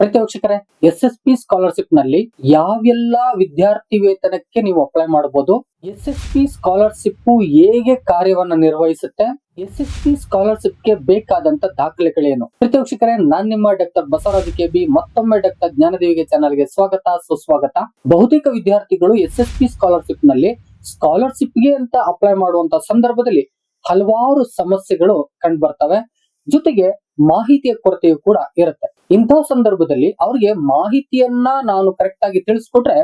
ಪ್ರತಿ ವೀಕ್ಷಕರೇ S S P ಸ್ಕಾಲರ್ಶಿಪ್ನಲ್ಲಿ ಯಾವೆಲ್ಲ ವಿದ್ಯಾರ್ಥಿ ವೇತನಕ್ಕೆ ನೀವು ಅಪ್ಲೈ ಮಾಡಬಹುದು? ಎಸ್ ಎಸ್ ಪಿ ಸ್ಕಾಲರ್ಶಿಪ್ ಹೇಗೆ ಕಾರ್ಯವನ್ನ ನಿರ್ವಹಿಸುತ್ತೆ? ಎಸ್ ಎಸ್ ಪಿ ಸ್ಕಾಲರ್ಶಿಪ್ಗೆ ಬೇಕಾದಂತ ದಾಖಲೆಗಳೇನು? ಪ್ರತಿ ವೀಕ್ಷಕರೇ, ನಾನ್ ನಿಮ್ಮ ಡಾಕ್ಟರ್ ಬಸವರಾಜ ಕೆ ಬಿ ಮತ್ತೊಮ್ಮೆ ಡಾಕ್ಟರ್ ಜ್ಞಾನದೇವಿಗೆ ಚಾನಲ್ಗೆ ಸ್ವಾಗತ, ಸುಸ್ವಾಗತ. ಬಹುತೇಕ ವಿದ್ಯಾರ್ಥಿಗಳು ಎಸ್ ಎಸ್ ಪಿ ಸ್ಕಾಲರ್ಶಿಪ್ನಲ್ಲಿ ಸ್ಕಾಲರ್ಶಿಪ್ಗೆ ಅಂತ ಅಪ್ಲೈ ಮಾಡುವಂತ ಸಂದರ್ಭದಲ್ಲಿ ಹಲವಾರು ಸಮಸ್ಯೆಗಳು ಕಂಡು ಬರ್ತವೆ. ಜೊತೆಗೆ ಮಾಹಿತಿಯ ಕೊರತೆಯು ಕೂಡ ಇರುತ್ತೆ. ಇಂತಹ ಸಂದರ್ಭದಲ್ಲಿ ಅವ್ರಿಗೆ ಮಾಹಿತಿಯನ್ನ ನಾನು ಕರೆಕ್ಟ್ ಆಗಿ ತಿಳಿಸ್ಕೊಟ್ರೆ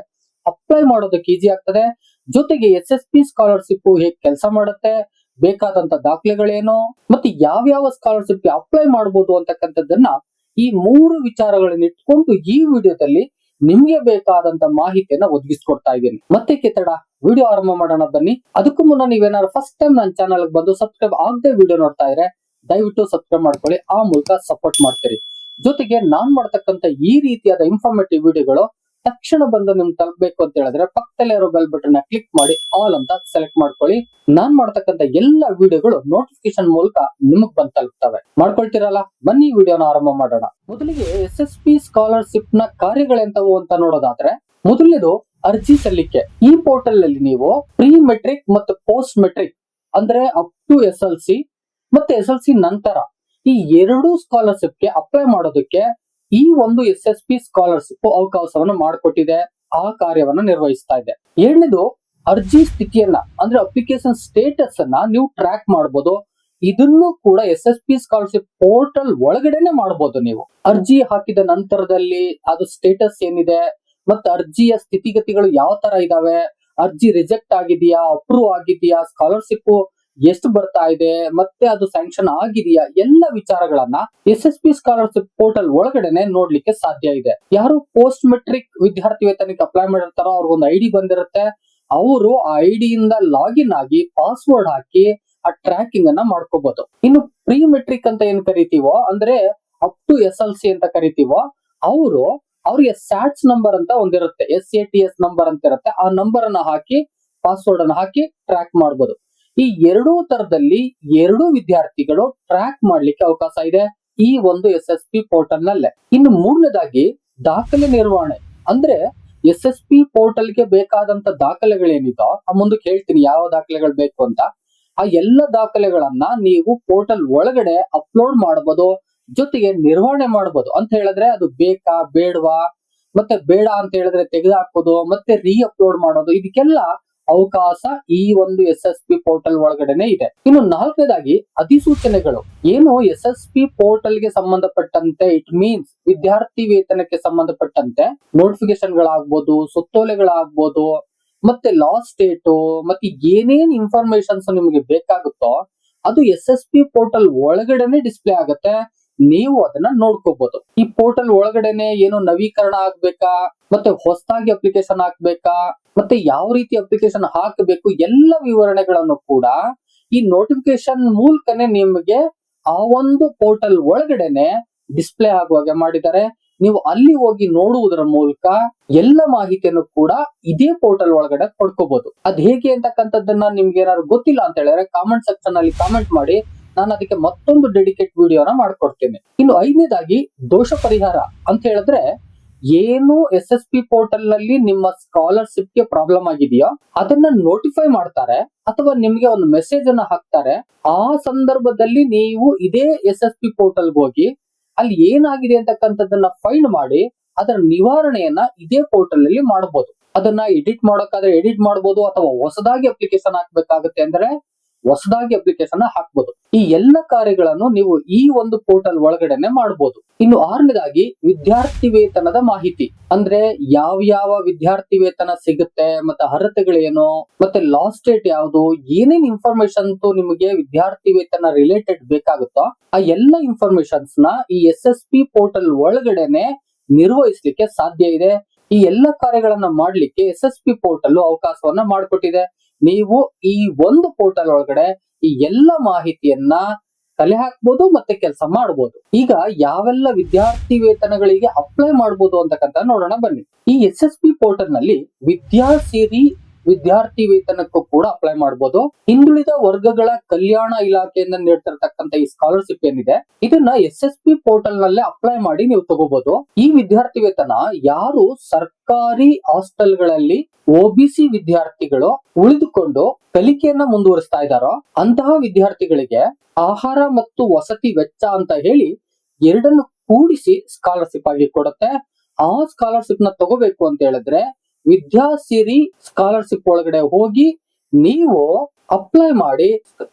ಅಪ್ಲೈ ಮಾಡೋದಕ್ಕೆ ಈಸಿ ಆಗ್ತದೆ. ಜೊತೆಗೆ ಎಸ್ ಎಸ್ ಪಿ ಸ್ಕಾಲರ್ಶಿಪ್ ಹೇಗೆ ಕೆಲಸ ಮಾಡುತ್ತೆ, ಬೇಕಾದಂತ ದಾಖಲೆಗಳೇನು, ಮತ್ತೆ ಯಾವ್ಯಾವ ಸ್ಕಾಲರ್ಶಿಪ್ ಅಪ್ಲೈ ಮಾಡಬಹುದು ಅಂತಕ್ಕಂಥದ್ದನ್ನ ಈ ಮೂರು ವಿಚಾರಗಳನ್ನ ಇಟ್ಕೊಂಡು ಈ ವಿಡಿಯೋದಲ್ಲಿ ನಿಮ್ಗೆ ಬೇಕಾದಂತ ಮಾಹಿತಿಯನ್ನ ಒದಗಿಸ್ಕೊಡ್ತಾ ಇದ್ದೀನಿ. ಮತ್ತೆ ಕೆತ್ತಡ, ವಿಡಿಯೋ ಆರಂಭ ಮಾಡೋಣ ಬನ್ನಿ. ಅದಕ್ಕೂ ಮುನ್ನ ನೀವೇನಾದ್ರು ಫಸ್ಟ್ ಟೈಮ್ ನನ್ನ ಚಾನಲ್ ಬಂದು ಸಬ್ಸ್ಕ್ರೈಬ್ ಆಗದೆ ವಿಡಿಯೋ ನೋಡ್ತಾ ಇದ್ರೆ ದಯವಿಟ್ಟು ಸಬ್ಸ್ಕ್ರೈಬ್ ಮಾಡ್ಕೊಳ್ಳಿ, ಆ ಮೂಲಕ ಸಪೋರ್ಟ್ ಮಾಡ್ತೀರಿ. ಜೊತೆಗೆ ನಾನ್ ಮಾಡ್ತಕ್ಕಂತ ಈ ರೀತಿಯಾದ ಇನ್ಫಾರ್ಮೇಟಿವ್ ವಿಡಿಯೋಗಳು ತಕ್ಷಣ ಬಂದು ನಿಮ್ಗೆ ತಲುಪಬೇಕು ಅಂತ ಹೇಳಿದ್ರೆ ಪಕ್ಕದಲ್ಲೇ ಇರೋ ಬೆಲ್ ಬಟನ್ ಕ್ಲಿಕ್ ಮಾಡಿ ಆಲ್ ಅಂತ ಸೆಲೆಕ್ಟ್ ಮಾಡ್ಕೊಳ್ಳಿ. ನಾನ್ ಮಾಡ್ತಕ್ಕಂತ ಎಲ್ಲ ವಿಡಿಯೋಗಳು ನೋಟಿಫಿಕೇಶನ್ ಮೂಲಕ ನಿಮಗ್ ಬಂದ್ ತಲುಪ್ತವೆ. ಮಾಡ್ಕೊಳ್ತೀರಲ್ಲ? ಬನ್ನಿ ವಿಡಿಯೋನ ಆರಂಭ ಮಾಡೋಣ. ಮೊದಲಿಗೆ ಎಸ್ ಎಸ್ ಪಿ ಸ್ಕಾಲರ್ಶಿಪ್ನ ಕಾರ್ಯಗಳೆಂತವು ಅಂತ ನೋಡೋದಾದ್ರೆ ಮೊದಲನೇದು ಅರ್ಜಿ ಸಲ್ಲಿಕೆ. ಈ ಪೋರ್ಟಲ್ನಲ್ಲಿ ನೀವು ಪ್ರೀ ಮೆಟ್ರಿಕ್ ಮತ್ತು ಪೋಸ್ಟ್ ಮೆಟ್ರಿಕ್ ಅಂದ್ರೆ up to S L C ಮತ್ತೆ ಎಸ್ ಎಲ್ ಸಿ ನಂತರ ಈ ಎರಡು ಸ್ಕಾಲರ್ಶಿಪ್ಗೆ ಅಪ್ಲೈ ಮಾಡೋದಕ್ಕೆ ಈ ಒಂದು ಎಸ್ ಎಸ್ ಪಿ ಸ್ಕಾಲರ್ಶಿಪ್ ಅವಕಾಶವನ್ನು ಮಾಡಿಕೊಟ್ಟಿದೆ, ಆ ಕಾರ್ಯವನ್ನ ನಿರ್ವಹಿಸ್ತಾ ಇದೆ. ಎರಡನೇದು ಅರ್ಜಿ ಸ್ಥಿತಿಯನ್ನ, ಅಂದ್ರೆ ಅಪ್ಲಿಕೇಶನ್ ಸ್ಟೇಟಸ್ ಅನ್ನ ನೀವು ಟ್ರ್ಯಾಕ್ ಮಾಡಬಹುದು ಇದನ್ನು ಕೂಡ S S P scholarship portal ಒಳಗಡೆನೆ ಮಾಡಬಹುದು ನೀವು. ಅರ್ಜಿ ಹಾಕಿದ ನಂತರದಲ್ಲಿ ಅದು ಸ್ಟೇಟಸ್ ಏನಿದೆ, ಮತ್ತೆ ಅರ್ಜಿಯ ಸ್ಥಿತಿಗತಿಗಳು ಯಾವ ತರ ಇದಾವೆ, ಅರ್ಜಿ ರಿಜೆಕ್ಟ್ ಆಗಿದೆಯಾ ಅಪ್ರೂವ್ ಆಗಿದೆಯಾ ಸ್ಕಾಲರ್ಶಿಪ್ ಎಷ್ಟು ಬರ್ತಾ ಇದೆ, ಮತ್ತೆ ಅದು ಸ್ಯಾಂಕ್ಷನ್ ಆಗಿದೆಯಾ, ಎಲ್ಲ ವಿಚಾರಗಳನ್ನ S S P scholarship portal ಒಳಗಡೆನೆ ನೋಡ್ಲಿಕ್ಕೆ ಸಾಧ್ಯ ಇದೆ. ಯಾರು ಪೋಸ್ಟ್ ಮೆಟ್ರಿಕ್ ವಿದ್ಯಾರ್ಥಿ ವೇತನಕ್ಕೆ ಅಪ್ಲೈ ಮಾಡಿರ್ತಾರೋ ಅವ್ರಿಗೊಂದು ಐ ಡಿ ಬಂದಿರುತ್ತೆ. ಅವರು ಆ ಐ ಇಂದ ಲಾಗಿನ್ ಆಗಿ ಪಾಸ್ವರ್ಡ್ ಹಾಕಿ ಆ ಟ್ರ್ಯಾಕಿಂಗ್ ಅನ್ನ ಮಾಡ್ಕೋಬಹುದು ಇನ್ನು ಪ್ರೀ ಮೆಟ್ರಿಕ್ ಅಂತ ಏನ್ ಕರಿತೀವೋ, ಅಂದ್ರೆ up to S L C ಅಂತ ಕರಿತೀವೋ, ಅವರು ಅವ್ರಿಗೆ ಸ್ಯಾಟ್ಸ್ ನಂಬರ್ ಅಂತ ಒಂದಿರುತ್ತೆ S A T S number ಅಂತ ಇರುತ್ತೆ. ಆ ನಂಬರ್ ಅನ್ನ ಹಾಕಿ ಪಾಸ್ವರ್ಡ್ ಅನ್ನ ಹಾಕಿ ಟ್ರ್ಯಾಕ್ ಮಾಡಬಹುದು ಈ ಎರಡೂ ತರದಲ್ಲಿ ಎರಡೂ ವಿದ್ಯಾರ್ಥಿಗಳು ಟ್ರ್ಯಾಕ್ ಮಾಡ್ಲಿಕ್ಕೆ ಅವಕಾಶ ಇದೆ ಈ ಒಂದು ಎಸ್ ಎಸ್ ಪಿ ಪೋರ್ಟಲ್ ನಲ್ಲೇ. ಇನ್ನು ಮೂರನೇದಾಗಿ ದಾಖಲೆ ನಿರ್ವಹಣೆ. ಅಂದ್ರೆ ಎಸ್ ಎಸ್ ಪಿ ಪೋರ್ಟಲ್ಗೆ ಬೇಕಾದಂತ ದಾಖಲೆಗಳೇನಿದೋ, ಆ ಮುಂದಕ್ಕೆ ಹೇಳ್ತೀನಿ ಯಾವ ದಾಖಲೆಗಳು ಬೇಕು ಅಂತ. ಆ ಎಲ್ಲ ದಾಖಲೆಗಳನ್ನ ನೀವು ಪೋರ್ಟಲ್ ಒಳಗಡೆ ಅಪ್ಲೋಡ್ ಮಾಡಬಹುದು ಜೊತೆಗೆ ನಿರ್ವಹಣೆ ಮಾಡಬಹುದು ಅಂತ ಹೇಳಿದ್ರೆ ಅದು ಬೇಕಾ, ಬೇಡವಾ? ಮತ್ತೆ ಬೇಡ ಅಂತ ಹೇಳಿದ್ರೆ ತೆಗೆದು ಹಾಕೋದು, ಮತ್ತೆ ರೀ ಅಪ್ಲೋಡ್ ಮಾಡೋದು, ಇದಕ್ಕೆಲ್ಲ ಅವಕಾಶ ಈ ಒಂದು ಎಸ್ ಎಸ್ ಪಿ ಪೋರ್ಟಲ್ ಒಳಗಡೆನೆ ಇದೆ. ಇನ್ನು ನಾಲ್ಕನೇದಾಗಿ ಅಧಿಸೂಚನೆಗಳು. ಏನು ಎಸ್ ಎಸ್ ಪಿ ಪೋರ್ಟಲ್ಗೆ ಸಂಬಂಧಪಟ್ಟಂತೆ? ಇಟ್ ಮೀನ್ಸ್ ವಿದ್ಯಾರ್ಥಿ ವೇತನಕ್ಕೆ ಸಂಬಂಧಪಟ್ಟಂತೆ ನೋಟಿಫಿಕೇಶನ್ ಗಳಾಗ್ಬೋದು ಸುತ್ತೋಲೆಗಳಾಗ್ಬೋದು, ಮತ್ತೆ ಲಾಸ್ಟ್ ಡೇಟು ಮತ್ತೆ ಏನೇನ್ ಇನ್ಫಾರ್ಮೇಶನ್ಸ್ ನಿಮಗೆ ಬೇಕಾಗುತ್ತೋ ಅದು ಎಸ್ ಎಸ್ ಪಿ ಪೋರ್ಟಲ್ ಒಳಗಡೆನೆ ಡಿಸ್ಪ್ಲೇ ಆಗುತ್ತೆ. ನೀವು ಅದನ್ನ ನೋಡ್ಕೋಬಹುದು ಈ ಪೋರ್ಟಲ್ ಒಳಗಡೆನೆ ಏನು ನವೀಕರಣ ಆಗ್ಬೇಕಾ? ಮತ್ತೆ ಹೊಸದಾಗಿ ಅಪ್ಲಿಕೇಶನ್ ಹಾಕ್ಬೇಕಾ? ಮತ್ತೆ ಯಾವ ರೀತಿ ಅಪ್ಲಿಕೇಶನ್ ಹಾಕಬೇಕು? ಎಲ್ಲ ವಿವರಣೆಗಳನ್ನು ಕೂಡ ಈ ನೋಟಿಫಿಕೇಶನ್ ಮೂಲಕನೇ ನಿಮಗೆ ಆ ಒಂದು ಪೋರ್ಟಲ್ ಒಳಗಡೆನೆ ಡಿಸ್ಪ್ಲೇ ಆಗುವಾಗೆ ಮಾಡಿದ್ದಾರೆ. ನೀವು ಅಲ್ಲಿ ಹೋಗಿ ನೋಡುವುದರ ಮೂಲಕ ಎಲ್ಲ ಮಾಹಿತಿಯನ್ನು ಕೂಡ ಇದೇ ಪೋರ್ಟಲ್ ಒಳಗಡೆ ಪಡ್ಕೋಬಹುದು ಅದ್ ಹೇಗೆ ಅಂತಕ್ಕಂಥದ್ದನ್ನ ನಿಮ್ಗೆ ಏನಾದ್ರು ಗೊತ್ತಿಲ್ಲ ಅಂತ ಹೇಳಿದ್ರೆ ಕಾಮೆಂಟ್ ಸೆಕ್ಷನ್ ಅಲ್ಲಿ ಕಾಮೆಂಟ್ ಮಾಡಿ ನಾನು ಅದಕ್ಕೆ ಮತ್ತೊಂದು ಡೆಡಿಕೇಟ್ ವಿಡಿಯೋನ ಮಾಡ್ಕೊಡ್ತೇನೆ. ಇನ್ನು ಐದನೇದಾಗಿ ದೋಷ ಪರಿಹಾರ ಅಂತ ಹೇಳಿದ್ರೆ, ಏನು ಎಸ್ ಎಸ್ ಪಿ ಪೋರ್ಟಲ್ನಲ್ಲಿ ನಿಮ್ಮ ಸ್ಕಾಲರ್ಶಿಪ್ಗೆ ಪ್ರಾಬ್ಲಮ್ ಆಗಿದೆಯೋ? ಅದನ್ನ ನೋಟಿಫೈ ಮಾಡ್ತಾರೆ, ಅಥವಾ ನಿಮ್ಗೆ ಒಂದು ಮೆಸೇಜ್ ಅನ್ನ ಹಾಕ್ತಾರೆ. ಆ ಸಂದರ್ಭದಲ್ಲಿ ನೀವು ಇದೇ ಎಸ್ ಎಸ್ ಪಿ ಪೋರ್ಟಲ್ ಹೋಗಿ, ಅಲ್ಲಿ ಏನಾಗಿದೆ ಅಂತಕ್ಕಂಥದ್ದನ್ನ ಫೈಂಡ್ ಮಾಡಿ, ಅದರ ನಿವಾರಣೆಯನ್ನ ಇದೇ ಪೋರ್ಟಲ್ ಅಲ್ಲಿ ಮಾಡಬಹುದು ಅದನ್ನ ಎಡಿಟ್ ಮಾಡೋಕ್ಕಾದ್ರೆ ಎಡಿಟ್ ಮಾಡಬಹುದು ಅಥವಾ ಹೊಸದಾಗಿ ಅಪ್ಲಿಕೇಶನ್ ಹಾಕ್ಬೇಕಾಗುತ್ತೆ ಅಂದ್ರೆ ಹೊಸದಾಗಿ ಅಪ್ಲಿಕೇಶನ್ ಹಾಕ್ಬಹುದು ಈ ಎಲ್ಲ ಕಾರ್ಯಗಳನ್ನು ನೀವು ಈ ಒಂದು ಪೋರ್ಟಲ್ ಒಳಗಡೆನೆ ಮಾಡಬಹುದು ಇನ್ನು ಆರನೇದಾಗಿ ವಿದ್ಯಾರ್ಥಿ ವೇತನದ ಮಾಹಿತಿ. ಅಂದ್ರೆ ಯಾವ ಯಾವ ವಿದ್ಯಾರ್ಥಿ ವೇತನ ಸಿಗುತ್ತೆ, ಮತ್ತೆ ಅರ್ಹತೆಗಳೇನು ಮತ್ತೆ ಲಾಸ್ಟ್ ಡೇಟ್ ಯಾವುದು, ಏನೇನ್ ಇನ್ಫಾರ್ಮೇಶನ್ ನಿಮಗೆ ವಿದ್ಯಾರ್ಥಿ ವೇತನ ರಿಲೇಟೆಡ್ ಬೇಕಾಗುತ್ತೋ, ಆ ಎಲ್ಲ ಇನ್ಫಾರ್ಮೇಶನ್ಸ್ನ ಈ ಎಸ್ ಎಸ್ ಪಿ ಪೋರ್ಟಲ್ ಒಳಗಡೆನೆ ನಿರ್ವಹಿಸಲಿಕ್ಕೆ ಸಾಧ್ಯ ಇದೆ. ಈ ಎಲ್ಲ ಕಾರ್ಯಗಳನ್ನ ಮಾಡ್ಲಿಕ್ಕೆ ಎಸ್ ಎಸ್ ಪಿ ಪೋರ್ಟಲ್ ಅವಕಾಶವನ್ನ ಮಾಡಿಕೊಟ್ಟಿದೆ. ನೀವು ಈ ಒಂದು ಪೋರ್ಟಲ್ ಒಳಗಡೆ ಈ ಎಲ್ಲ ಮಾಹಿತಿಯನ್ನ ತಲೆ ಹಾಕ್ಬೋದು ಮತ್ತೆ ಕೆಲಸ ಮಾಡಬಹುದು ಈಗ ಯಾವೆಲ್ಲ ವಿದ್ಯಾರ್ಥಿ ವೇತನಗಳಿಗೆ ಅಪ್ಲೈ ಮಾಡಬಹುದು ಅಂತಕ್ಕಂಥ ನೋಡೋಣ ಬನ್ನಿ. ಈ ಎಸ್ ಎಸ್ ಪಿ ಪೋರ್ಟಲ್ನಲ್ಲಿ ವಿದ್ಯಾ ಸಿರಿ ವಿದ್ಯಾರ್ಥಿ ವೇತನಕ್ಕೂ ಕೂಡ ಅಪ್ಲೈ ಮಾಡಬಹುದು ಹಿಂದುಳಿದ ವರ್ಗಗಳ ಕಲ್ಯಾಣ ಇಲಾಖೆಯಿಂದ ನೀಡ್ತಿರತಕ್ಕಂತ ಈ ಸ್ಕಾಲರ್ಶಿಪ್ ಏನಿದೆ, ಇದನ್ನ ಎಸ್ ಎಸ್ ಪಿ ಪೋರ್ಟಲ್ ನಲ್ಲೇ ಅಪ್ಲೈ ಮಾಡಿ ನೀವು ತಗೋಬಹುದು ಈ ವಿದ್ಯಾರ್ಥಿ ವೇತನ ಯಾರು ಸರ್ಕಾರಿ ಹಾಸ್ಟೆಲ್ಗಳಲ್ಲಿ ಒಬಿಸಿ ವಿದ್ಯಾರ್ಥಿಗಳು ಉಳಿದುಕೊಂಡು ಕಲಿಕೆಯನ್ನ ಮುಂದುವರಿಸ್ತಾ ಇದ್ದಾರೋ, ಅಂತಹ ವಿದ್ಯಾರ್ಥಿಗಳಿಗೆ ಆಹಾರ ಮತ್ತು ವಸತಿ ವೆಚ್ಚ ಅಂತ ಹೇಳಿ ಎರಡನ್ನು ಕೂಡಿಸಿ ಸ್ಕಾಲರ್ಶಿಪ್ ಆಗಿ ಕೊಡುತ್ತೆ. ಆ ಸ್ಕಾಲರ್ಶಿಪ್ನ ತಗೋಬೇಕು ಅಂತ ಹೇಳಿದ್ರೆ ವಿದ್ಯಾಸಿರಿ ಸ್ಕಾಲರ್ಶಿಪ್ ಒಳಗಡೆ ಹೋಗಿ ನೀವು ಅಪ್ಲೈ ಮಾಡಿ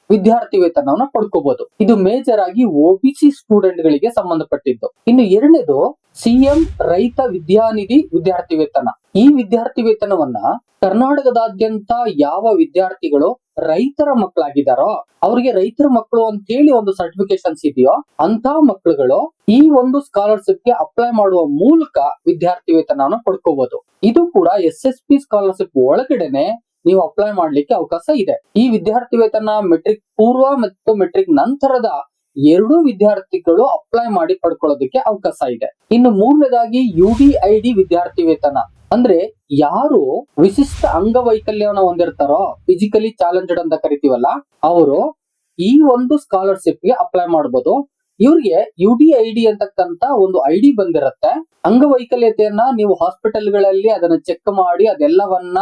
ವಿದ್ಯಾರ್ಥಿ ವೇತನವನ್ನ ಪಡ್ಕೋಬಹುದು ಇದು ಮೇಜರ್ ಆಗಿ ಒಬಿಸಿ ಸ್ಟೂಡೆಂಟ್ ಗಳಿಗೆ ಸಂಬಂಧಪಟ್ಟಿದ್ದು. ಇನ್ನು ಎರಡನೇದು ಸಿಎಂ ರೈತ ವಿದ್ಯಾನಿಧಿ ವಿದ್ಯಾರ್ಥಿ ವೇತನ. ಈ ವಿದ್ಯಾರ್ಥಿ ವೇತನವನ್ನ ಕರ್ನಾಟಕದಾದ್ಯಂತ ಯಾವ ವಿದ್ಯಾರ್ಥಿಗಳು ರೈತರ ಮಕ್ಕಳಾಗಿದ್ದಾರೋ, ಅವರಿಗೆ ರೈತರ ಮಕ್ಕಳು ಅಂತ ಹೇಳಿ ಒಂದು ಸರ್ಟಿಫಿಕೇಶನ್ಸ್ ಇದೆಯೋ ಅಂತ ಮಕ್ಕಳುಗಳು ಈ ಒಂದು ಸ್ಕಾಲರ್ಶಿಪ್ಗೆ ಅಪ್ಲೈ ಮಾಡುವ ಮೂಲಕ ವಿದ್ಯಾರ್ಥಿ ವೇತನವನ್ನು ಪಡ್ಕೋಬಹುದು ಇದು ಕೂಡ ಎಸ್ ಎಸ್ ಪಿ ಸ್ಕಾಲರ್ಶಿಪ್ ಒಳಗಡೆನೆ ನೀವು ಅಪ್ಲೈ ಮಾಡ್ಲಿಕ್ಕೆ ಅವಕಾಶ ಇದೆ. ಈ ವಿದ್ಯಾರ್ಥಿ ವೇತನ ಮೆಟ್ರಿಕ್ ಪೂರ್ವ ಮತ್ತು ಮೆಟ್ರಿಕ್ ನಂತರದ ಎರಡೂ ವಿದ್ಯಾರ್ಥಿಗಳು ಅಪ್ಲೈ ಮಾಡಿ ಪಡ್ಕೊಳ್ಳೋದಕ್ಕೆ ಅವಕಾಶ ಇದೆ. ಇನ್ನು ಮೂರನೇದಾಗಿ ಯು ಡಿ ಐ ಡಿ ವಿದ್ಯಾರ್ಥಿ ವೇತನ ಅಂದ್ರೆ ಯಾರು ವಿಶಿಷ್ಟ ಅಂಗವೈಕಲ್ಯವನ್ನ ಹೊಂದಿರ್ತಾರೋ ಫಿಸಿಕಲಿ ಚಾಲೆಂಜೆಡ್ ಅಂತ ಕರಿತೀವಲ್ಲ, ಅವರು ಈ ಒಂದು ಸ್ಕಾಲರ್ಶಿಪ್ಗೆ ಅಪ್ಲೈ ಮಾಡಬಹುದು ಇವ್ರಿಗೆ ಯು ಡಿ ಐ ಡಿ ಅಂತಕ್ಕಂತ ಒಂದು ಐ ಡಿ ಬಂದಿರತ್ತೆ. ಅಂಗವೈಕಲ್ಯತೆಯನ್ನ ನೀವು ಹಾಸ್ಪಿಟಲ್ಗಳಲ್ಲಿ ಅದನ್ನ ಚೆಕ್ ಮಾಡಿ, ಅದೆಲ್ಲವನ್ನ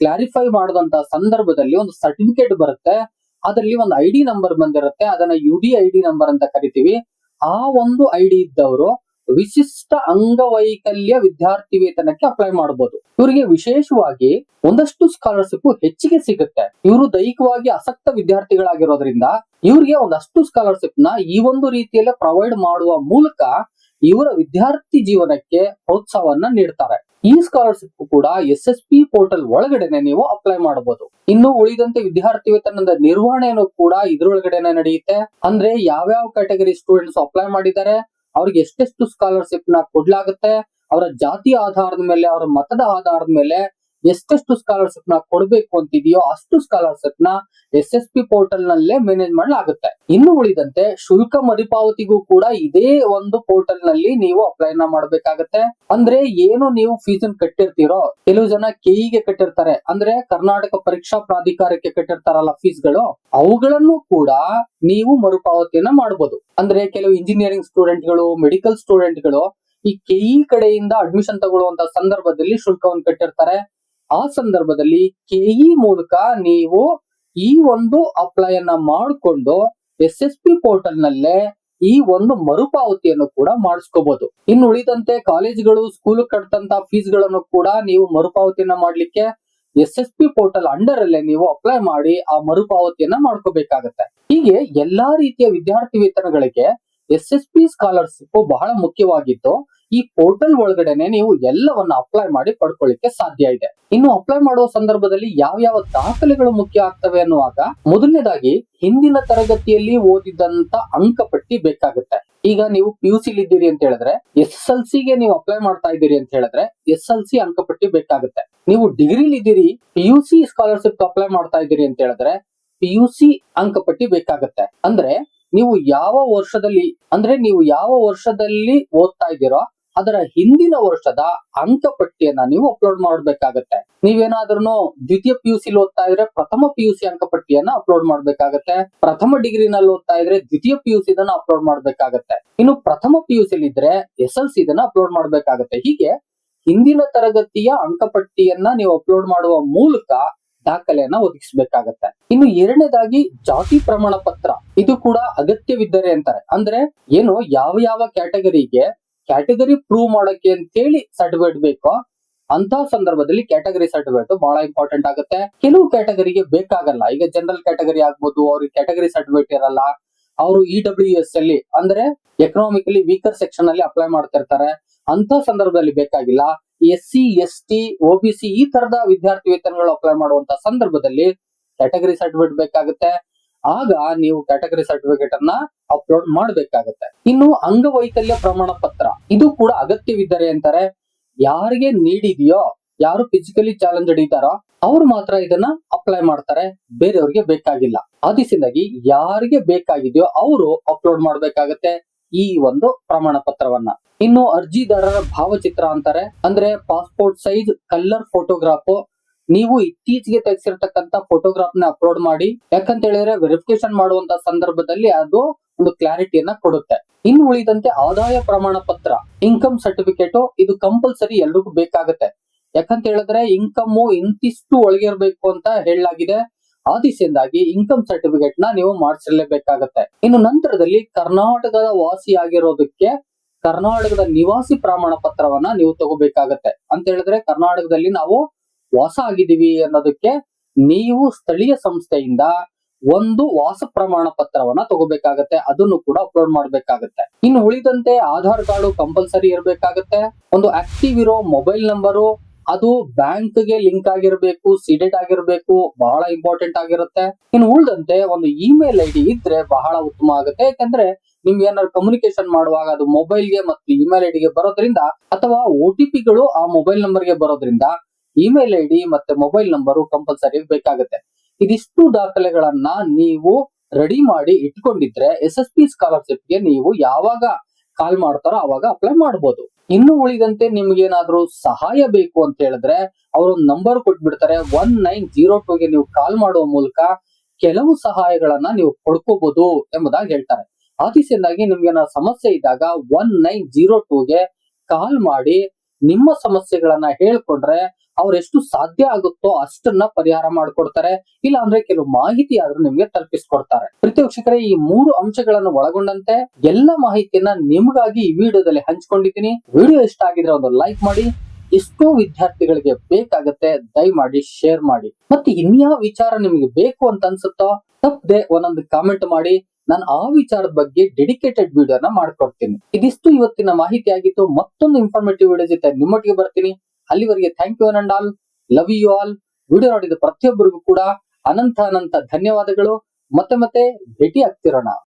ಕ್ಲಾರಿಫೈ ಮಾಡದಂತ ಸಂದರ್ಭದಲ್ಲಿ ಒಂದು ಸರ್ಟಿಫಿಕೇಟ್ ಬರುತ್ತೆ. ಅದರಲ್ಲಿ ಒಂದು ಐ ಡಿ ನಂಬರ್ ಬಂದಿರುತ್ತೆ. ಅದನ್ನ U D I D number ಅಂತ ಕರಿತೀವಿ. ಆ ಒಂದು ಐ ಡಿ ಇದ್ದವರು ವಿಶಿಷ್ಟ ಅಂಗವೈಕಲ್ಯ ವಿದ್ಯಾರ್ಥಿ ವೇತನಕ್ಕೆ ಅಪ್ಲೈ ಮಾಡಬಹುದು ಇವರಿಗೆ ವಿಶೇಷವಾಗಿ ಒಂದಷ್ಟು ಸ್ಕಾಲರ್ಶಿಪ್ ಹೆಚ್ಚಿಗೆ ಸಿಗುತ್ತೆ. ಇವರು ದೈಹಿಕವಾಗಿ ಅಸಕ್ತ ವಿದ್ಯಾರ್ಥಿಗಳಾಗಿರೋದ್ರಿಂದ ಇವರಿಗೆ ಒಂದಷ್ಟು ಸ್ಕಾಲರ್ಶಿಪ್ನ ಈ ಒಂದು ರೀತಿಯಲ್ಲಿ ಪ್ರೊವೈಡ್ ಮಾಡುವ ಮೂಲಕ ಇವರ ವಿದ್ಯಾರ್ಥಿ ಜೀವನಕ್ಕೆ ಪ್ರೋತ್ಸಾಹವನ್ನ ನೀಡ್ತಾರೆ. ಈ ಸ್ಕಾಲರ್ಶಿಪ್ ಕೂಡ ಎಸ್ ಎಸ್ ಪಿ ಪೋರ್ಟಲ್ ಒಳಗಡೆನೆ ನೀವು ಅಪ್ಲೈ ಮಾಡಬಹುದು ಇನ್ನು ಉಳಿದಂತೆ ವಿದ್ಯಾರ್ಥಿ ವೇತನದ ನಿರ್ವಹಣೆಯನ್ನು ಕೂಡ ಇದರೊಳಗಡೆನೆ ನಡೆಯುತ್ತೆ. ಅಂದ್ರೆ ಯಾವ್ಯಾವ ಕ್ಯಾಟಗರಿ ಸ್ಟೂಡೆಂಟ್ಸ್ ಅಪ್ಲೈ ಮಾಡಿದ್ದಾರೆ? ಅವ್ರಿಗೆ ಎಷ್ಟೆಷ್ಟು ಸ್ಕಾಲರ್ಶಿಪ್ನ ಕೊಡ್ಲಾಗುತ್ತೆ? ಅವರ ಜಾತಿ ಆಧಾರದ ಮೇಲೆ ಅವರ ಮತದ ಆಧಾರದ ಮೇಲೆ ಎಷ್ಟೆಷ್ಟು ಸ್ಕಾಲರ್ಶಿಪ್ನ ಕೊಡಬೇಕು ಅಂತಿದೆಯೋ ಅಷ್ಟು ಸ್ಕಾಲರ್ಶಿಪ್ನ ಎಸ್ ಎಸ್ ಪಿ ಪೋರ್ಟಲ್ ನಲ್ಲೇ ಮ್ಯಾನೇಜ್ ಮಾಡಲಾಗುತ್ತೆ. ಇನ್ನು ಉಳಿದಂತೆ ಶುಲ್ಕ ಮರುಪಾವತಿಗೂ ಕೂಡ ಇದೇ ಒಂದು ಪೋರ್ಟಲ್ನಲ್ಲಿ ನೀವು ಅಪ್ಲೈ ನ ಮಾಡಬೇಕಾಗತ್ತೆ. ಅಂದ್ರೆ ಏನು ನೀವು ಫೀಸ್ ಕಟ್ಟಿರ್ತೀರೋ, ಕೆಲವು ಜನ ಕೆಇಗೆ ಕಟ್ಟಿರ್ತಾರೆ. ಅಂದ್ರೆ ಕರ್ನಾಟಕ ಪರೀಕ್ಷಾ ಪ್ರಾಧಿಕಾರಕ್ಕೆ ಕಟ್ಟಿರ್ತಾರಲ್ಲ ಫೀಸ್ಗಳು ಅವುಗಳನ್ನು ಕೂಡ ನೀವು ಮರುಪಾವತಿಯನ್ನ ಮಾಡಬಹುದು ಅಂದ್ರೆ ಕೆಲವು ಇಂಜಿನಿಯರಿಂಗ್ ಸ್ಟೂಡೆಂಟ್ಗಳು ಮೆಡಿಕಲ್ ಸ್ಟೂಡೆಂಟ್ಗಳು ಈ ಕೆಇ ಕಡೆಯಿಂದ ಅಡ್ಮಿಷನ್ ತಗೊಳ್ಳುವಂತ ಸಂದರ್ಭದಲ್ಲಿ ಶುಲ್ಕವನ್ನು ಕಟ್ಟಿರ್ತಾರೆ. ಆ ಸಂದರ್ಭದಲ್ಲಿ ಕೆಇ ಮೂಲಕ ನೀವು ಈ ಒಂದು ಅಪ್ಲೈ ಅನ್ನ ಮಾಡಿಕೊಂಡು ಎಸ್ ಎಸ್ ಪಿ ಪೋರ್ಟಲ್ ನಲ್ಲೇ ಈ ಒಂದು ಮರುಪಾವತಿಯನ್ನು ಕೂಡ ಮಾಡಿಸ್ಕೋಬಹುದು ಇನ್ನು ಉಳಿದಂತೆ ಕಾಲೇಜ್ಗಳು ಸ್ಕೂಲ್ ಕಟ್ಟಂತ ಫೀಸ್ಗಳನ್ನು ಕೂಡ ನೀವು ಮರುಪಾವತಿಯನ್ನ ಮಾಡ್ಲಿಕ್ಕೆ S S P portal under ಅಲ್ಲೇ ನೀವು ಅಪ್ಲೈ ಮಾಡಿ ಆ ಮರುಪಾವತಿಯನ್ನ ಮಾಡ್ಕೋಬೇಕಾಗತ್ತೆ. ಹೀಗೆ ಎಲ್ಲಾ ರೀತಿಯ ವಿದ್ಯಾರ್ಥಿ ವೇತನಗಳಿಗೆ ಎಸ್ ಎಸ್ ಪಿ ಸ್ಕಾಲರ್ಶಿಪ್ ಬಹಳ ಮುಖ್ಯವಾಗಿದ್ದು ಈ ಪೋರ್ಟಲ್ ಒಳಗಡೆನೆ ನೀವು ಎಲ್ಲವನ್ನ ಅಪ್ಲೈ ಮಾಡಿ ಪಡ್ಕೊಳ್ಳಿಕ್ಕೆ ಸಾಧ್ಯ ಇದೆ. ಇನ್ನು ಅಪ್ಲೈ ಮಾಡುವ ಸಂದರ್ಭದಲ್ಲಿ ಯಾವ ಯಾವ ದಾಖಲೆಗಳು ಮುಖ್ಯ ಆಗ್ತವೆ ಅನ್ನುವಾಗ ಮೊದಲನೇದಾಗಿ ಹಿಂದಿನ ತರಗತಿಯಲ್ಲಿ ಓದಿದಂತ ಅಂಕಪಟ್ಟಿ ಬೇಕಾಗುತ್ತೆ. ಈಗ ನೀವು ಪಿ ಯು ಸಿ ಇದ್ದೀರಿ ಅಂತ ಹೇಳಿದ್ರೆ ಎಸ್ ಎಲ್ ಸಿ ಗೆ ನೀವು ಅಪ್ಲೈ ಮಾಡ್ತಾ ಇದ್ದೀರಿ ಅಂತ ಹೇಳಿದ್ರೆ ಎಸ್ ಎಲ್ ಸಿ ಅಂಕಪಟ್ಟಿ ಬೇಕಾಗುತ್ತೆ. ನೀವು ಡಿಗ್ರಿಲಿ ಇದ್ದೀರಿ P U C scholarship apply ಮಾಡ್ತಾ ಇದ್ದೀರಿ ಅಂತ ಹೇಳಿದ್ರೆ ಪಿ ಯು ಸಿ ಅಂಕಪಟ್ಟಿ ಬೇಕಾಗುತ್ತೆ. ಅಂದ್ರೆ ನೀವು ಯಾವ ವರ್ಷದಲ್ಲಿ, ಅಂದ್ರೆ ನೀವು ಯಾವ ವರ್ಷದಲ್ಲಿ ಓದ್ತಾ ಇದ್ದೀರೋ ಅದರ ಹಿಂದಿನ ವರ್ಷದ ಅಂಕಪಟ್ಟಿಯನ್ನ ನೀವು ಅಪ್ಲೋಡ್ ಮಾಡಬೇಕಾಗತ್ತೆ. ನೀವೇನಾದ್ರೂ ದ್ವಿತೀಯ ಪಿ ಯು ಸಿ ಓದ್ತಾ ಇದ್ರೆ ಪ್ರಥಮ ಪಿ ಯು ಸಿ ಅಂಕಪಟ್ಟಿಯನ್ನ ಅಪ್ಲೋಡ್ ಮಾಡ್ಬೇಕಾಗತ್ತೆ. ಪ್ರಥಮ ಡಿಗ್ರಿನಲ್ಲಿ ಓದ್ತಾ ಇದ್ರೆ ದ್ವಿತೀಯ ಪಿ ಯು ಸಿ ಇದನ್ನ ಅಪ್ಲೋಡ್ ಮಾಡ್ಬೇಕಾಗತ್ತೆ. ಇನ್ನು ಪ್ರಥಮ ಪಿ ಯು ಸಿ ಇದ್ರೆ ಎಸ್ ಎಲ್ ಸಿ ಇದನ್ನ ಅಪ್ಲೋಡ್ ಮಾಡ್ಬೇಕಾಗತ್ತೆ. ಹೀಗೆ ಹಿಂದಿನ ತರಗತಿಯ ಅಂಕಪಟ್ಟಿಯನ್ನ ನೀವು ಅಪ್ಲೋಡ್ ಮಾಡುವ ಮೂಲಕ ದಾಖಲೆಯನ್ನ ಒದಗಿಸಬೇಕಾಗತ್ತೆ. ಇನ್ನು ಎರಡನೇದಾಗಿ ಜಾತಿ ಪ್ರಮಾಣ ಪತ್ರ ಇದು ಕೂಡ ಅಗತ್ಯವಿದ್ದರೆ ಅಂತಾರೆ. ಅಂದ್ರೆ ಏನು ಯಾವ ಯಾವ ಕ್ಯಾಟಗರಿಗೆ ಕ್ಯಾಟಗರಿ ಪ್ರೂವ್ ಮಾಡಕ್ಕೆ ಅಂತೇಳಿ ಸರ್ಟಿಫಿಕೇಟ್ ಬೇಕು ಅಂತ ಸಂದರ್ಭದಲ್ಲಿ ಕ್ಯಾಟಗರಿ ಸರ್ಟಿಫಿಕೇಟ್ ಬಹಳ ಇಂಪಾರ್ಟೆಂಟ್ ಆಗುತ್ತೆ. ಕೆಲವು ಕ್ಯಾಟಗರಿಗೆ ಬೇಕಾಗಲ್ಲ. ಈಗ ಜನರಲ್ ಕ್ಯಾಟಗರಿ ಆಗ್ಬೋದು, ಅವ್ರಿಗೆ ಕ್ಯಾಟಗರಿ ಸರ್ಟಿಫಿಕೇಟ್ ಇರಲ್ಲ. ಅವರು ಇ ಡಬ್ಲ್ಯೂ ಎಸ್ ಅಲ್ಲಿ ಅಂದ್ರೆ ಎಕನಾಮಿಕಲಿ ವೀಕರ್ ಸೆಕ್ಷನ್ ಅಲ್ಲಿ ಅಪ್ಲೈ ಮಾಡ್ತಿರ್ತಾರೆ ಅಂತ ಸಂದರ್ಭದಲ್ಲಿ ಬೇಕಾಗಿಲ್ಲ. ಎಸ್ ಸಿ ಎಸ್ ಟಿ ಈ ತರದ ವಿದ್ಯಾರ್ಥಿ ವೇತನಗಳು ಅಪ್ಲೈ ಮಾಡುವಂತ ಸಂದರ್ಭದಲ್ಲಿ ಕ್ಯಾಟಗರಿ ಸರ್ಟಿಫಿಕೇಟ್ ಬೇಕಾಗುತ್ತೆ. ಆಗ ನೀವು ಕ್ಯಾಟಗರಿ ಸರ್ಟಿಫಿಕೇಟ್ ಅನ್ನ ಅಪ್ಲೋಡ್ ಮಾಡಬೇಕಾಗತ್ತೆ. ಇನ್ನು ಅಂಗವೈಕಲ್ಯ ಪ್ರಮಾಣ ಪತ್ರ, ಇದು ಕೂಡ ಅಗತ್ಯವಿದ್ದರೆ ಅಂತಾರೆ ಯಾರಿಗೆ ನೀಡಿದೆಯೋ, ಯಾರು ಫಿಸಿಕಲಿ ಚಾಲೆಂಜ್ ಇದ್ದಾರೋ, ಅವ್ರು ಮಾತ್ರ ಇದನ್ನ ಅಪ್ಲೈ ಮಾಡ್ತಾರೆ, ಬೇರೆಯವ್ರಿಗೆ ಬೇಕಾಗಿಲ್ಲ. ಆದಿಸಿಂದಾಗಿ ಯಾರಿಗೆ ಬೇಕಾಗಿದೆಯೋ ಅವರು ಅಪ್ಲೋಡ್ ಮಾಡ್ಬೇಕಾಗತ್ತೆ ಈ ಒಂದು ಪ್ರಮಾಣ ಪತ್ರವನ್ನ. ಇನ್ನು ಅರ್ಜಿದಾರರ ಭಾವಚಿತ್ರ ಅಂತಾರೆ, ಅಂದ್ರೆ ಪಾಸ್ಪೋರ್ಟ್ ಸೈಜ್ ಕಲರ್ ಫೋಟೋಗ್ರಾಫ್ ನೀವು ಇತ್ತೀಚೆಗೆ ತೆಗೆಸಿರ್ತಕ್ಕಂತ ಫೋಟೋಗ್ರಾಫ್ನ ಅಪ್ಲೋಡ್ ಮಾಡಿ, ಯಾಕಂತ ಹೇಳಿದ್ರೆ ವೆರಿಫಿಕೇಶನ್ ಮಾಡುವಂತ ಸಂದರ್ಭದಲ್ಲಿ ಅದು ಒಂದು ಕ್ಲಾರಿಟಿಯನ್ನ ಕೊಡುತ್ತೆ. ಇನ್ನು ಉಳಿದಂತೆ ಆದಾಯ ಪ್ರಮಾಣ ಪತ್ರ ಇನ್ಕಮ್ ಸರ್ಟಿಫಿಕೇಟ್ ಇದು ಕಂಪಲ್ಸರಿ ಎಲ್ರಿಗೂ ಬೇಕಾಗುತ್ತೆ. ಯಾಕಂತ ಹೇಳಿದ್ರೆ ಇನ್ಕಮ್ ಇಂತಿಷ್ಟು ಒಳಗಿರ್ಬೇಕು ಅಂತ ಹೇಳಲಾಗಿದೆ. ಆ ದಿಸೆಯಿಂದಾಗಿ ಇನ್ಕಮ್ ಸರ್ಟಿಫಿಕೇಟ್ನ ನೀವು ಮಾಡಿಸಲೇಬೇಕಾಗತ್ತೆ ಇನ್ನು ನಂತರದಲ್ಲಿ ಕರ್ನಾಟಕದ ವಾಸಿಯಾಗಿರೋದಕ್ಕೆ ಕರ್ನಾಟಕದ ನಿವಾಸಿ ಪ್ರಮಾಣ ಪತ್ರವನ್ನ ನೀವು ತಗೋಬೇಕಾಗತ್ತೆ. ಅಂತ ಹೇಳಿದ್ರೆ ಕರ್ನಾಟಕದಲ್ಲಿ ನಾವು ವಾಸ ಆಗಿದ್ದೀವಿ ಅನ್ನೋದಕ್ಕೆ ನೀವು ಸ್ಥಳೀಯ ಸಂಸ್ಥೆಯಿಂದ ಒಂದು ವಾಸ ಪ್ರಮಾಣ ಪತ್ರವನ್ನ ತಗೋಬೇಕಾಗತ್ತೆ. ಅದನ್ನು ಕೂಡ ಅಪ್ಲೋಡ್ ಮಾಡ್ಬೇಕಾಗತ್ತೆ. ಇನ್ನು ಉಳಿದಂತೆ ಆಧಾರ್ ಕಾರ್ಡು ಕಂಪಲ್ಸರಿ ಇರಬೇಕಾಗತ್ತೆ. ಒಂದು ಆಕ್ಟಿವ್ ಇರೋ ಮೊಬೈಲ್ ನಂಬರು ಅದು ಬ್ಯಾಂಕ್ಗೆ ಲಿಂಕ್ ಆಗಿರಬೇಕು ಸಿಡೆಟ್ ಆಗಿರಬೇಕು, ಬಹಳ ಇಂಪಾರ್ಟೆಂಟ್ ಆಗಿರುತ್ತೆ. ಇನ್ನು ಉಳಿದಂತೆ ಒಂದು ಇಮೇಲ್ ಐ ಡಿ ಇದ್ರೆ ಬಹಳ ಉತ್ತಮ ಆಗುತ್ತೆ. ಯಾಕಂದ್ರೆ ನಿಮ್ಗೆ ಏನಾದ್ರು ಕಮ್ಯುನಿಕೇಶನ್ ಮಾಡುವಾಗ ಅದು ಮೊಬೈಲ್ಗೆ ಮತ್ತು ಇಮೇಲ್ ಐ ಡಿಗೆ ಬರೋದ್ರಿಂದ ಅಥವಾ ಒ ಟಿ ಪಿಗಳು ಆ ಮೊಬೈಲ್ ನಂಬರ್ಗೆ ಬರೋದ್ರಿಂದ ಇಮೇಲ್ ಐ ಡಿ ಮತ್ತೆ ಮೊಬೈಲ್ ನಂಬರು ಕಂಪಲ್ಸರಿ ಬೇಕಾಗುತ್ತೆ. ಇದಿಷ್ಟು ದಾಖಲೆಗಳನ್ನ ನೀವು ರೆಡಿ ಮಾಡಿ ಇಟ್ಕೊಂಡಿದ್ರೆ ಎಸ್ ಎಸ್ ಪಿ ಸ್ಕಾಲರ್ಶಿಪ್ಗೆ ನೀವು ಯಾವಾಗ ಕಾಲ್ ಮಾಡ್ತಾರೋ ಅವಾಗ ಅಪ್ಲೈ ಮಾಡಬಹುದು ಇನ್ನು ಉಳಿದಂತೆ ನಿಮ್ಗೆ ಏನಾದ್ರು ಸಹಾಯ ಬೇಕು ಅಂತ ಹೇಳಿದ್ರೆ ಅವರು ನಂಬರ್ ಕೊಟ್ಬಿಡ್ತಾರೆ ಒನ್ ನೈನ್ ಜೀರೋ ಗೆ ನೀವು ಕಾಲ್ ಮಾಡುವ ಮೂಲಕ ಕೆಲವು ಸಹಾಯಗಳನ್ನ ನೀವು ಪಡ್ಕೋಬಹುದು ಎಂಬುದಾಗಿ ಹೇಳ್ತಾರೆ. ಆ ದಿಸೆಯಿಂದಾಗಿ ನಿಮ್ಗೆ ಏನಾದ್ರು ಸಮಸ್ಯೆ ಇದ್ದಾಗ ಒನ್ ನೈನ್ ಜೀರೋ ಗೆ ಕಾಲ್ ಮಾಡಿ ನಿಮ್ಮ ಸಮಸ್ಯೆಗಳನ್ನ ಹೇಳ್ಕೊಂಡ್ರೆ ಎಷ್ಟು ಸಾಧ್ಯ ಆಗುತ್ತೋ ಅಷ್ಟನ್ನ ಪರಿಹಾರ ಮಾಡ್ಕೊಡ್ತಾರೆ. ಇಲ್ಲ ಅಂದ್ರೆ ಕೆಲವು ಮಾಹಿತಿ ಆದ್ರೂ ನಿಮ್ಗೆ ತಲುಪಿಸ್ಕೊಡ್ತಾರೆ. ಪ್ರೀತಿ ವೀಕ್ಷಕರೇ ಈ ಮೂರು ಅಂಶಗಳನ್ನು ಒಳಗೊಂಡಂತೆ ಎಲ್ಲ ಮಾಹಿತಿಯನ್ನ ನಿಮ್ಗಾಗಿ ಈ ವಿಡಿಯೋದಲ್ಲಿ ಹಂಚ್ಕೊಂಡಿದ್ದೀನಿ. ವಿಡಿಯೋ ಇಷ್ಟ ಆಗಿದ್ರೆ ಒಂದು ಲೈಕ್ ಮಾಡಿ. ಎಷ್ಟೋ ವಿದ್ಯಾರ್ಥಿಗಳಿಗೆ ಬೇಕಾಗತ್ತೆ, ದಯಮಾಡಿ ಶೇರ್ ಮಾಡಿ. ಮತ್ತೆ ಇನ್ಯಾವ ವಿಚಾರ ನಿಮಗೆ ಬೇಕು ಅಂತ ಅನ್ಸುತ್ತೋ, ತಪ್ಪದೆ ಒಂದೊಂದು ಕಾಮೆಂಟ್ ಮಾಡಿ. ನಾನು ಆ ವಿಚಾರದ ಬಗ್ಗೆ ಡೆಡಿಕೇಟೆಡ್ ವಿಡಿಯೋನ ಮಾಡ್ಕೊಡ್ತೀನಿ. ಇದಿಷ್ಟು ಇವತ್ತಿನ ಮಾಹಿತಿ ಆಗಿತ್ತು. ಮತ್ತೊಂದು ಇನ್ಫಾರ್ಮೇಟಿವ್ ವಿಡಿಯೋ ಜೊತೆ ನಿಮ್ಮೊಟ್ಟಿಗೆ ಬರ್ತೀನಿ. ಅಲ್ಲಿವರೆಗೆ thank you and all love you all video ನೋಡಿದ ಪ್ರತಿಯೊಬ್ಬರಿಗೂ ಕೂಡ ಅನಂತ ಅನಂತ ಧನ್ಯವಾದಗಳು. ಮತ್ತೆ ಮತ್ತೆ ಭೇಟಿ ಆಗ್ತಿರೋಣ